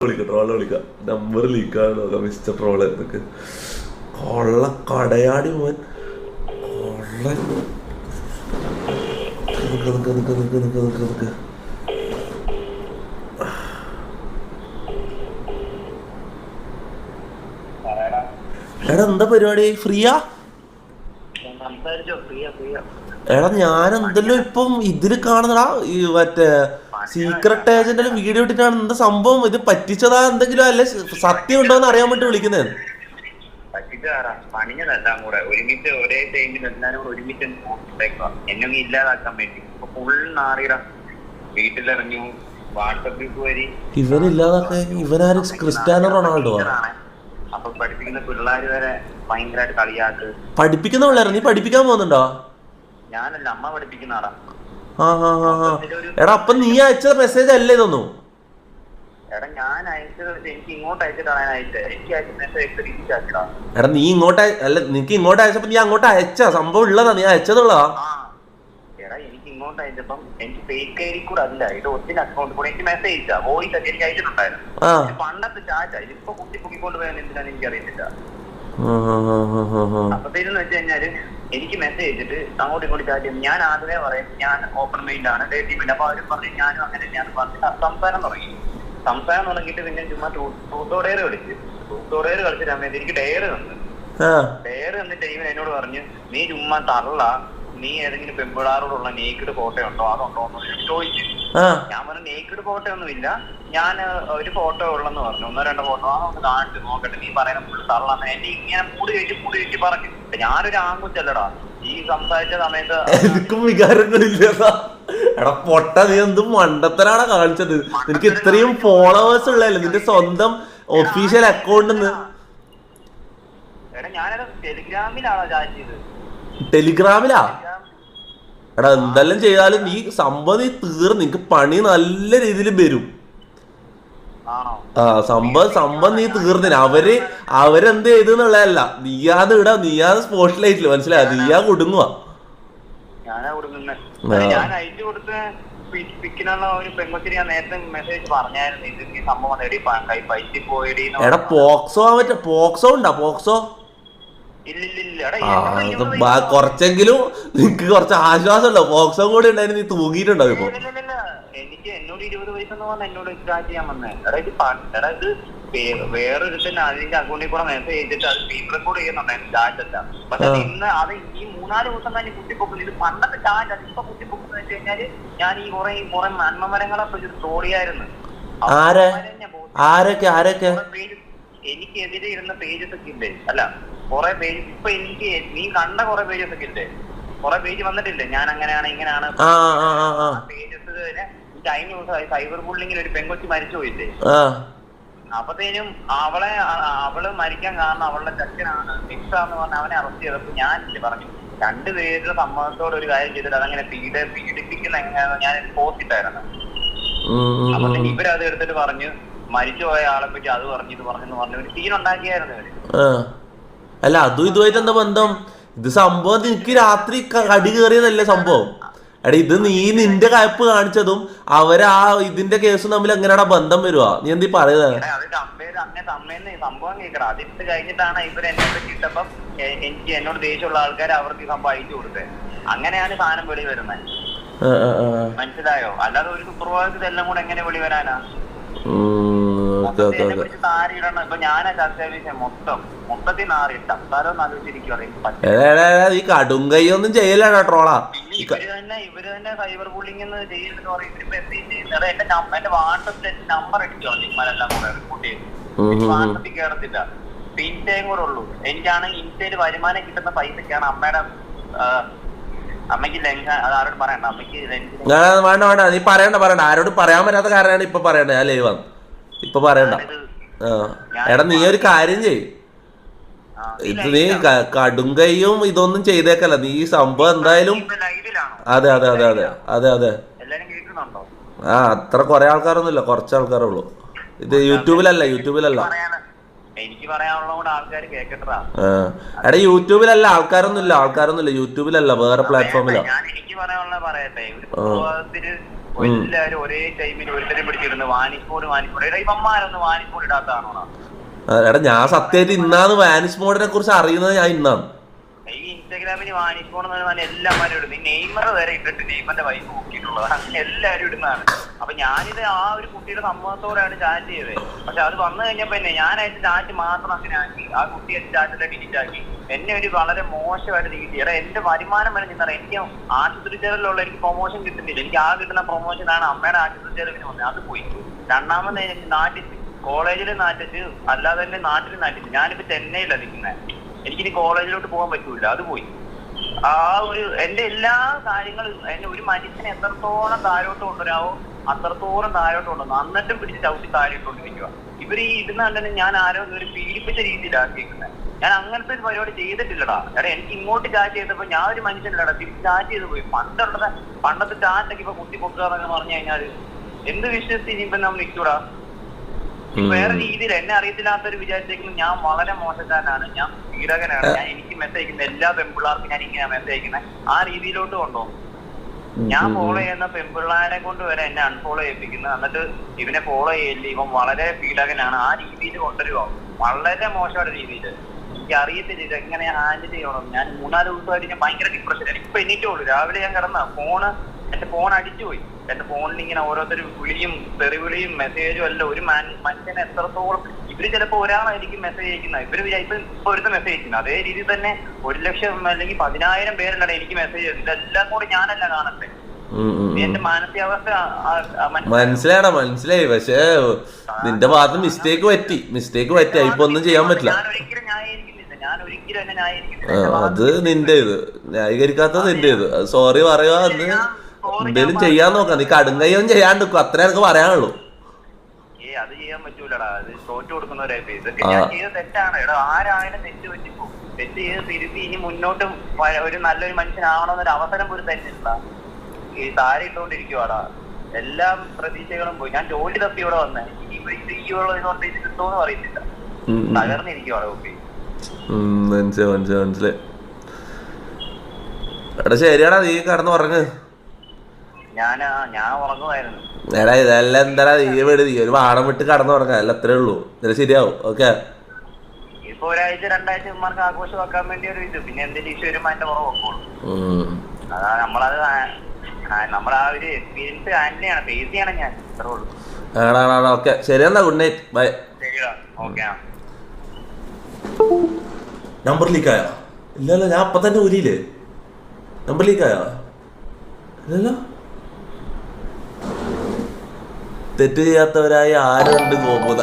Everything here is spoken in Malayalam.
വിളിക്കാം ട്രോൾ വിളിക്കാം. നമ്പർ ലീക്കാണ് മിസ്റ്റർ ട്രോൾ എന്നൊക്കെ. കൊള്ള കടയാടി മോൻ. കൊള്ള. നിക്ക് നിക്ക് നിക്ക് നിക്ക് നിക്ക് നിക്ക് നിക്ക് എടാ എന്താ പരിപാടി? ഫ്രീയാ? എടാ ഞാൻ എന്തല്ലോ ഇപ്പം ഇതിൽ കാണുന്നടാ ഈ മറ്റേ സീക്രട്ട് ഏജന്റിന്റെ വീഡിയോ ഇട്ടിട്ടാണ് എന്താ സംഭവം? ഇത് പറ്റിച്ചതാ എന്തെങ്കിലും അല്ലെ? സത്യം ഉണ്ടോ എന്ന് അറിയാൻ വേണ്ടി വിളിക്കുന്നേ. പറ്റിച്ചാറാ പണിഞ്ഞതെല്ലാം കൂടെ. ഒരുമിച്ച് ഒരേ ടൈമിൽ എല്ലാരും കൂടെ ഒരുമിച്ച് നോക്കിട്ടേക്കുക എന്നെ ഇല്ലാതാക്കാൻ വേണ്ടി. ഫുൾ നാറിട വീട്ടിലിറങ്ങി വാട്സപ്പ് ഗ്രൂപ്പ് വഴി. ഇവനില്ലാതൊക്കെ ഇവനാരും ക്രിസ്ത്യാനോ റൊണാൾഡോ. അപ്പൊ പഠിപ്പിക്കുന്ന പിള്ളേർ വരെ ഭയങ്കരമായിട്ട് കളിയാക്ക്. പഠിപ്പിക്കുന്ന പിള്ളേരെ നീ പഠിപ്പിക്കാൻ പോകുന്നുണ്ടോ? ഞാനല്ല അമ്മ പഠിപ്പിക്കുന്ന ആളാ. ആ ആ ആ ആ. എടാ അപ്പൊ നീ അയച്ച മെസ്സേജ് അല്ലേ ഇതൊന്നും? എടാ ഞാൻ അയച്ചത് എനിക്ക് ഇങ്ങോട്ട് അയച്ചിട്ടാണ് ഞാൻ അയച്ചത് എനിക്ക് അയച്ച മെസ്സേജ് അയച്ചത് എനിക്ക് അയച്ചതാ എടാ നീ ഇങ്ങോട്ട് അയ- അല്ല നിനക്ക് ഇങ്ങോട്ട് അയച്ചപ്പോ നീ അങ്ങോട്ട് അയച്ച? സംഭവം ഉള്ളതാ നീ അയച്ചതുള്ളതാ. ആ. എടാ എനിക്ക് ഇങ്ങോട്ട് അയച്ചപ്പം എനിക്ക് ഫേക്ക് ഐ ഡി കൂടെ അല്ല ഇത് ഒത്തിരി അക്കൗണ്ട് കൂടെ എനിക്ക് മെസ്സേജ് അയച്ചാ. വോയിസ് ഒക്കെ എനിക്ക് അയച്ചിട്ടുണ്ടായിരുന്നു. ആ. ഇത് പണ്ടത്തെ ചാറ്റ ഇതിപ്പോ കുട്ടി പൊക്കിക്കൊണ്ട് പോയാൽ എന്തിനാണ് എനിക്ക് അറിയത്തില്ല. അപ്പത്തേന്ന് വെച്ച് കഴിഞ്ഞാൽ എനിക്ക് മെസ്സേജ് അയച്ചിട്ട് അങ്ങോട്ടും ഇങ്ങോട്ടും ചാറ്റ് ഞാൻ ആദ്യമേ പറയും ഞാൻ ഓപ്പൺ മൈൻഡ് ആണ് ഡേറ്റി മൈൻഡ് അപ്പൊ അവരും പറഞ്ഞു ഞാനും അങ്ങനെ തന്നെയാണ് പറഞ്ഞ് സംസാരം തുടങ്ങി. സംസാരം തുടങ്ങിയിട്ട് പിന്നെ ചുമ്മാ ഡെയർ കളിച്ച് ഡെയർ കളിച്ച സമയത്ത് എനിക്ക് ഡെയർ തന്നു. ആ. ഡെയർ എന്നിട്ട് ഇവൻ എന്നോട് പറഞ്ഞു നീ ചുമ്മാ തള്ള. നീ ഏതെങ്കിലും പെമ്പിളാറോടുള്ള നീക്കിട്ട് ഫോട്ടോ ഉണ്ടോ? അതുണ്ടോ? എന്ന് ചോദിച്ചു. ഞാൻ പറഞ്ഞു നേക്കിഡ് ഫോട്ടോ ഒന്നും ഇല്ല ഞാൻ ഒരു ഫോട്ടോ ഉള്ളെന്ന് പറഞ്ഞു. ഒന്നോ രണ്ടോ ഫോട്ടോ ആ ഒന്ന് കാണിച്ചു. നോക്കട്ടെ നീ പറയുന്ന ഫുള്ള് തള്ളാന്ന് എന്നെ ഇങ്ങനെ മൂട് കയറ്റി മൂട് കയറ്റി പറഞ്ഞു. ഞാനൊരു ആൺകുച്ചല്ലടാ ഈ സംസാരിച്ച സമയത്ത് എനിക്കും വികാരങ്ങളില്ല എടാ പൊട്ട നീ എന്തും മണ്ടത്തരാണ് കാണിച്ചത്. നിനക്ക് ഇത്രയും ഫോളോവേഴ്സ് ഉള്ളതല്ലേ? നിന്റെ സ്വന്തം ഒഫീഷ്യൽ അക്കൗണ്ടിൽ നിന്ന് ടെലിഗ്രാമിലാണോ ചാറ്റ് ചെയ്തത്? ടെലിഗ്രാമിലാ ടെലിഗ്രാം- എടാ എന്തെല്ലാം ചെയ്താലും നീ സംഭവം നീ തീർന്ന്. നിനക്ക് പണി നല്ല രീതിയിൽ വരും. ആ സംഭവം സംഭവം നീ തീർന്നില്ല അവർ അവരെന്ത് ചെയ്തു എന്നുള്ളതല്ല. നീയാത് ഇടാ നീയാന്ന് സ്പോട്ട് ലൈറ്റിൽ മനസ്സിലായ? നീയാ കുടുങ്ങുക എടി. പോക്സോ മറ്റേ പോക്സോ ഉണ്ടാ പോക്സോ? കുറച്ചെങ്കിലും നിനക്ക് കുറച്ച് ആശ്വാസം ഉണ്ടോ പോക്സോ കൂടി ഉണ്ടായിരുന്നു നീ തൂങ്ങിയിട്ടുണ്ടാവും ഇപ്പൊ. എനിക്ക് എന്നോട് ഇരുപത് വയസ്സെന്ന് പറഞ്ഞ എന്നോട് സ്റ്റാർട്ട് ചെയ്യാൻ വന്നേ. എടാ ഇത് എടാ ഇത് വേ- വേറൊരു തന്നെ അതിന്റെ അക്കൗണ്ടിൽ കൂടെ മെസ്സേജ് ചെയ്തിട്ട് അത് സ്പീഡ് റെക്കോർഡ് ചെയ്യുന്നുണ്ടായിരുന്നു ഡാറ്റ് അല്ല. പക്ഷെ അത്. ഇന്ന് അത് ഈ മൂന്നാൽ ദിവസം തന്നെ കുട്ടിപ്പൊക്കുന്നു ഇത് പണ്ടത്തെ ഡാറ്റ അത് ഇപ്പൊ കുത്തിപ്പൊക്കുന്നത് വെച്ച് കഴിഞ്ഞാൽ ഞാൻ ഈ കുറെ കുറെ നന്മമരങ്ങളെ പറ്റി ട്രോളിയായിരുന്നു ആരൊക്കെ ആരൊക്കെ? എനിക്കെതിരെ ഇരുന്ന പേജസ് ഒക്കെ ഇല്ലേ? അല്ല കുറെ പേജ് ഇപ്പൊ എനിക്ക് നീ കണ്ട കുറെ പേജസ് ഒക്കെ ഇല്ലേ കുറെ പേജ് വന്നിട്ടില്ലേ? ഞാൻ അങ്ങനെയാണ് ഇങ്ങനെയാണ്. പേജസ് കഴിഞ്ഞ ദിവസം സൈബർ ബുള്ളിങ്ങിൽ ഒരു പെൺകൊച്ചി മരിച്ചു പോയില്ലേ? അപ്പത്തേനും അവളെ അവൾ മരിക്കാൻ കാരണം അവളുടെ ചക്കനാണ് ഫിക്സാന്ന് പറഞ്ഞ അവനെ അറസ്റ്റ് ചെയ്തപ്പോ ഞാൻ ഇല്ലേ പറഞ്ഞു രണ്ടുപേരുടെ സമ്മതത്തോടെ ഒരു കാര്യം ചെയ്തിട്ട് അതങ്ങനെ പീഡ പീഡിപ്പിക്കുന്ന എങ്ങനെയാണെന്ന് ഞാൻ പോസ്റ്റ് ഇട്ടായിരുന്നു. ഉം, ഉം, അപ്പൊ. ഇവരത് എടുത്തിട്ട് പറഞ്ഞു മരിച്ചുപോയ ആളെ പറ്റി അത് പറഞ്ഞു ഇത് പറഞ്ഞു പറഞ്ഞു ഒരു സീൻ ഉണ്ടാക്കിയായിരുന്നു ഇവർ. അല്ല അതും ഇതുമായിട്ട് എന്താ ബന്ധം? ഇത് സംഭവം നിനക്ക് രാത്രി കടി കയറിയതല്ലേ സംഭവം? എടാ ഇത് നീ നിന്റെ കയപ്പ് കാണിച്ചതും അവരാ ഇതിന്റെ കേസും തമ്മിൽ എങ്ങനെയാടാ ബന്ധം വരുക? നീ എന്തി പറയുന്നത് സംഭവം കേൾക്കണം അതിട്ട് കഴിഞ്ഞിട്ടാണ് ഇവർ എന്നെ പറ്റി എനിക്ക് എന്നോട് ദേഷ്യമുള്ള ആൾക്കാർ അവർക്ക് സംഭവം അയച്ചു കൊടുത്തത് അങ്ങനെയാണ് സാധനം വെളി വരുന്നത് ആ, ആ, ആ. മനസ്സിലായോ? അല്ലാതെ ഒരു സുപ്രഭാതത്തിൽ എല്ലാം കൂടെ എങ്ങനെ വെളി വരാനാ? എടാ, എടാ, എടാ, ഈ കടും ഒന്നും ചെയ്യലടാ ട്രോളാ. ഇവർ തന്നെ ഇവർ തന്നെ സൈബർ ബുള്ളിംഗ് എന്ന് ചെയ്യുന്നത് ഇവർ മെസ്സേജ് ചെയ്യുന്നത് എന്റെ വാട്സപ്പിൽ നമ്പർ അടിച്ചോ നിങ്ങളെല്ലാം കൂടെ റിപ്പോർട്ട് ചെയ്തു. വാട്സപ്പിൽ കയറത്തില്ല ഇൻസ്റ്റയും കൂടെ ഉള്ളൂ. എനിക്കാണ് ഇൻസ്റ്റയിൽ വരുമാനം കിട്ടുന്ന പൈസക്കാണ് അമ്മയുടെ ആ, അമ്മയ്ക്ക് ലംഘ അത് ആരോട് പറയണ്ട. അമ്മയ്ക്ക് ഞാൻ വേണ്ട വേണ്ട നീ പറയണ്ട പറയണ്ട. ആരോട് പറയാൻ പറ്റാത്ത കാരണമാണ് ഇപ്പൊ പറയണ്ട. ഞാൻ ലൈവ് വന്നു ഇപ്പൊ പറയണ്ട. എടാ നീ ഒരു കാര്യം ചെയ് ഇത് നീ ക- കടും കൈയും ഇതൊന്നും ചെയ്തേക്കല്ല. നീ ഈ സംഭവം എന്തായാലും അതെ അതെ അതെ അതെ. അതെ അതെ. ആ അത്ര കൊറേ ആൾക്കാരൊന്നുമില്ല. കുറച്ച് ആൾക്കാരേ ഉള്ളൂ. ഇത് യൂട്യൂബിലല്ല യൂട്യൂബിലല്ല. എനിക്ക് എടാ യൂട്യൂബിലല്ല ആൾക്കാരൊന്നുമില്ല ആൾക്കാരൊന്നുമില്ല. യൂട്യൂബിലല്ല വേറെ പ്ലാറ്റ്ഫോമിലാ ഞാൻ എനിക്ക് പറയാനുള്ള പറയട്ടെ. എല്ലാവരും ഒരേ ടൈമിൽ ഒരുത്തരെ പിടിച്ചിരുന്നു വാനിക്കോട് വാനിക്കോട് എടാ ഇവന്മാരൊന്ന് വാനിക്കോട് ഇടാത്തതാണോ എടാ ഞാൻ സത്യമായിട്ട് ഇന്നാണ് വാനിഷ് മോഡിനെ കുറിച്ച് അറിയുന്നത് ഞാൻ ഇന്നാണ്. ഈ ഇൻസ്റ്റാഗ്രാമിൽ പോണെന്ന് എന്ന് പറഞ്ഞാൽ എല്ലാവരും ഇടും. ഈ നെയ്മർ വരെ ഇട്ടിട്ട് നെയ്മറിന്റെ വൈഫ് നോക്കിയിട്ടുള്ളത് അങ്ങനെ എല്ലാവരും ഇടുന്നതാണ്. അപ്പൊ ഞാനിത് ആ ഒരു കുട്ടിയുടെ സമ്മതത്തോടെയാണ് ചാറ്റ് ചെയ്തത്. പക്ഷെ അത് വന്നു കഴിഞ്ഞപ്പോ തന്നെ ഞാനായിട്ട് ചാറ്റ് മാത്രം അങ്ങനെ ആക്കി. ആ കുട്ടിയെ ചാറ്റിലെ ഡിലീറ്റ് ആക്കി. എന്നെ ഒരു വളരെ മോശമായിട്ട് രീതി എടാ എന്റെ വരുമാനം വരെ നിന്നറ. എനിക്ക് ആശുപത്രി ചെലവിലുള്ള എനിക്ക് പ്രൊമോഷൻ കിട്ടുന്നില്ല. എനിക്ക് ആ കിട്ടുന്ന പ്രൊമോഷനാണ് അമ്മയുടെ ആശുപത്രി ചെലവിന് വന്നത്. അത് പോയി. രണ്ടാമത് നാട്ടിച്ച് കോളേജിൽ നാട്ടിച്ച് അല്ലാതെ തന്നെ നാട്ടിൽ. നാട്ടിച്ച് ഞാനിപ്പോ ചെന്നൈയിലാണ് നിൽക്കുന്നത് എനിക്കിനി കോളേജിലോട്ട് പോകാൻ പറ്റൂല. അത് പോയി. ആ ഒരു എന്റെ എല്ലാ കാര്യങ്ങളും എന്നെ ഒരു മനുഷ്യനെ എത്രത്തോളം താഴോട്ട് കൊണ്ടുവരാവോ അത്രത്തോളം താഴോട്ട് കൊണ്ടുവന്നു. എന്നിട്ടും പിടിച്ച് ചവിട്ടി താഴോട്ടോണ്ടിരിക്കുക ഇവർ ഈ ഇടുന്ന കണ്ടന്നെ ഞാൻ ആരോ ഒരു പീഡിപ്പിച്ച രീതിയിലാണ് കേൾക്കുന്നത് ഞാൻ അങ്ങനത്തെ ഒരു പരിപാടി ചെയ്തിട്ടില്ലടാ. എടാ എനിക്ക് ഇങ്ങോട്ട് ചാറ്റ് ചെയ്തപ്പോ ഞാൻ ഒരു മനുഷ്യനല്ലടാ. തിരിച്ച് ചാറ്റ് ചെയ്ത് പോയി. പണ്ടുള്ളത് പണ്ടത്തെ ചാറ്റൊക്കെ ഇപ്പൊ കുത്തി പൊക്കുക എന്നൊക്കെ പറഞ്ഞു കഴിഞ്ഞാൽ എന്ത് വിശ്വസിച്ച് ഇനിയിപ്പം നമ്മൾ നിൽക്കൂടാ? വേറെ രീതിയിൽ എന്നെ അറിയത്തില്ലാത്തൊരു വിചാരിച്ചേക്കുന്നത് ഞാൻ വളരെ മോശക്കാരനാണ്. ഞാൻ പീഡകനാണ്. ഞാൻ എനിക്ക് മെസ്സേജ് അയക്കുന്ന എല്ലാ പെൺപിള്ളാർക്കും ഞാൻ ഇങ്ങനെ മെസ്സേജ് അയക്കുന്നത് ആ രീതിയിലോട്ട് കൊണ്ടോ. ഞാൻ ഫോളോ ചെയ്യുന്ന പെൺപിള്ളാരെ കൊണ്ട് വരെ എന്നെ അൺഫോളോ ചെയ്യിപ്പിക്കുന്നത് എന്നിട്ട് ഇവനെ ഫോളോ ചെയ്യില്ല? ഇവൻ വളരെ പീഡകനാണ്. ആ രീതിയിൽ കൊണ്ടുവരുമോ വളരെ മോശമായ രീതിയിൽ. എനിക്ക് അറിയത്തില്ല ഇത് എങ്ങനെ ഹാൻഡിൽ ചെയ്യണം ഞാൻ മൂന്നാൽ ദിവസമായിട്ട് ഞാൻ ഭയങ്കര ഡിപ്രഷൻ ഇപ്പൊ എനിക്കുള്ളൂ രാവിലെ ഞാൻ കിടന്ന. ഫോണ് എന്റെ ഫോൺ അടിച്ചുപോയി എന്റെ ഫോണിൽ ഇങ്ങനെ ഓരോരുത്തർ വിളിയും തെറിവിളിയും മെസ്സേജും എല്ലാം ഒരു മനുഷ്യന് എത്രത്തോളം ഇവർ ചിലപ്പോ ഒരാളായിരിക്കും മെസ്സേജ് അയക്കുന്നത് ഇവർ വിചാരിക്കും ഇപ്പൊ ഒരുത്ത മെസ്സേജ് അയക്കുന്നത് അതേ രീതിയിൽ തന്നെ ഒരു ലക്ഷം അല്ലെങ്കിൽ പതിനായിരം പേരല്ലാണ് എനിക്ക് മെസ്സേജ് അയക്കുന്നത് ഇതെല്ലാം കൂടി ഞാനല്ല കാണട്ടെ എന്റെ മാനസികാവസ്ഥ മനസ്സിലായി. പക്ഷെ നിന്റെ ഭാഗത്ത് മിസ്റ്റേക്ക് പറ്റി. മിസ്റ്റേക്ക് പറ്റി. ഇപ്പൊ ഒന്നും ചെയ്യാൻ പറ്റില്ല. അത് നിന്റെ ഇത്. ന്യായീകരിക്കാത്തത് നിന്റെ ഇത്. സോറി പറയുക എന്ന് എന്തേലും ചെയ്യാൻ നോക്കാം. നീ കടുങ്കയ്യൊന്നും ചെയ്യാണ്ട് അത്രേ എനിക്ക് പറയാനുള്ളൂ. അത് ചെയ്യാൻ പറ്റൂലടാ. അത് തോറ്റു കൊടുക്കുന്നവരായി ഇതൊക്കെ ഞാൻ ചെയ്ത തെറ്റാണ്. എടാ ആരായാലും തെറ്റ് പറ്റിപ്പോ. തെറ്റ് ചെയ്ത് തിരുത്തി ഇനി മുന്നോട്ട് ഒരു നല്ലൊരു മനുഷ്യനാവണമെന്നൊരു അവസരം പോലും തരുന്നില്ല ഈ താര ഇട്ടുകൊണ്ടിരിക്കുവാടാ എല്ലാ പ്രതീക്ഷകളും പോയി. ഞാൻ ജോലി തപ്പി ഇവിടെ വന്നേ. ഇനി ഇപ്പൊ ഈ ഉള്ള ഇതുകൊണ്ട് ഇത് കിട്ടുമെന്ന് അറിയത്തില്ല. ഉം, ഉം. തകർന്നിരിക്കുവാടാ കുപ്പി മനസ്സിലായി മനസ്സിലായി എടാ ശരിയാടാ നീ കടന്നു പറഞ്ഞ് എടാ ഇതെല്ലാം എന്താടാ നീ വീട്? നീ ഒരു വാടം വിട്ട് കടന്നു തുടങ്ങാം. അല്ല അത്രേ ഉള്ളൂ. ഇതിന് ശരിയാവും. ഓക്കെ. ഇപ്പൊ ഒരാഴ്ച രണ്ടാഴ്ച ഇമാർക്ക് ആഘോഷം വെക്കാൻ വേണ്ടി ഒരു ഇത്. പിന്നെ എന്തെങ്കിലും ഇഷ്യൂ വരുമ്പോ അതിന്റെ നോക്കുള്ളൂ അതാ നമ്മളത് ആ- ഒരു എക്സ്പീരിയൻസ് ഹാൻഡിൽ ഫേസ് ചെയ്യണം ഞാൻ. അത്രേ ഉള്ളൂ. എടാ ഓക്കെ. ശരി എന്നാ ഗുഡ് നൈറ്റ് ബൈ ശരിടാ. ഓക്കെ നമ്പർ ലീക്ക് ആയോ? ഇല്ലല്ലോ ഞാൻ അപ്പൊ തന്നെ ഊരിയില്ലേ? നമ്പർ ലീക്ക് ആയോ? ഇല്ലല്ലോ. തെറ്റ് ചെയ്യാത്തവരായി ആരുണ്ട് ഗോപുത